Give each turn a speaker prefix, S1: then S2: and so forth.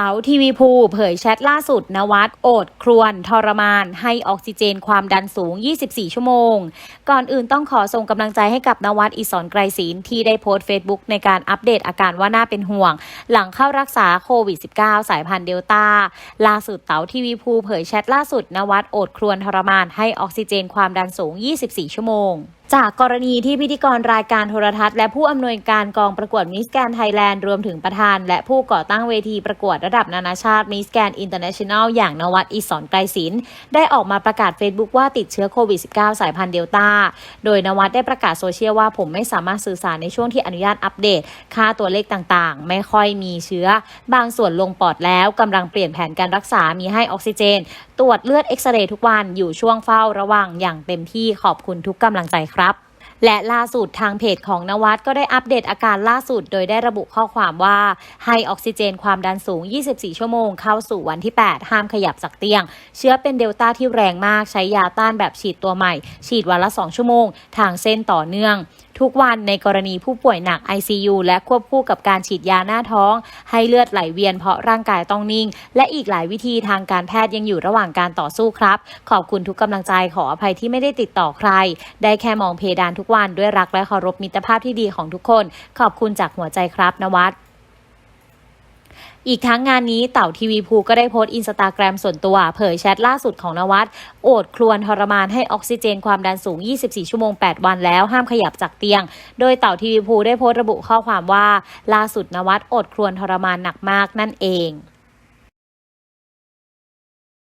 S1: เต๋าทีวีภูเผยแชทล่าสุดนวัดโอดครวนทรมาน ให้ออกซิเจนความดันสูง 24 ชั่วโมง ก่อนอื่นต้องขอส่งกำลังใจให้กับนวัดอิศรไกรศิลที่ได้โพสต์เฟซบุ๊กในการอัปเดตอาการว่าน่าเป็นห่วง หลังเข้ารักษาโควิด -19 สายพันธุ์เดลต้า ล่าสุดเต๋าทีวีภูเผยแชทล่าสุดนวัดโอดครวนทรมาน ให้ออกซิเจนความดันสูง 24 ชั่วโมง จากกรณีที่พิธีกรรายการโทรทัศน์และผู้อำนวยการกองประกวดมิสแกนไทยแลนด์รวมถึงประธาน และผู้ก่อตั้งเวทีประกวดระดับนานาชาติมิสแกนอินเตอร์เนชั่นแนลอย่างนวัดอิศรไกรศิลป์ได้ออกมาประกาศ Facebook ว่าติดเชื้อโควิด -19 สายพันธุ์เดลต้า โดยนวัดได้ประกาศโซเชียลว่าผมไม่สามารถสื่อสารในช่วงที่อนุญาตอัปเดต ค่าตัวเลขต่างๆ ไม่ค่อยมีเชื้อ บางส่วนลงปอดแล้วกำลังเปลี่ยนแผนการรักษามีให้ออกซิเจน ตรวจเลือดเอ็กซเรย์ทุกวันอยู่ช่วงเฝ้าระวังอย่างเต็มที่ขอบคุณทุกกำลังใจครับและล่าสุดทางเพจของนวัดก็ได้อัปเดตอาการล่าสุด โดยได้ระบุข้อความว่า ให้ออกซิเจนความดันสูง 24 ชั่วโมง เข้าสู่วันที่ 8 ห้ามขยับจากเตียง เชื้อเป็นเดลต้าที่แรงมากใช้ยาต้านแบบฉีดตัวใหม่ ฉีดวันละ 2 ชั่วโมง ทางเส้นต่อเนื่อง ทุกวันในกรณีผู้ป่วยหนัก ICU และควบคู่กับการฉีดยาหน้าท้อง ให้เลือดไหลเวียนเพราะร่างกายต้องนิ่ง และอีกหลายวิธีทางการแพทย์ยังอยู่ระหว่างการต่อสู้ครับ ขอบคุณทุกกำลังใจขออภัยที่ไม่ได้ติดต่อใคร ได้แค่มองเพดานทุกวันด้วยรักและเคารพมิตรภาพที่ดีของทุกคน ขอบคุณจากหัวใจครับนวัด อีกทั้งงานนี้เต่าทีวีภูก็ได้โพสต์อินสตาแกรมส่วนตัว เผยแชทล่าสุดของนวัดโอดครวญทรมานให้ออกซิเจนความดันสูง 24 ชั่วโมง 8 วันแล้วห้ามขยับจากเตียง โดยเต่าทีวีภูได้โพสต์ระบุข้อความว่า ล่าสุดนวัดโอดครวญทรมานหนักมากนั่นเอง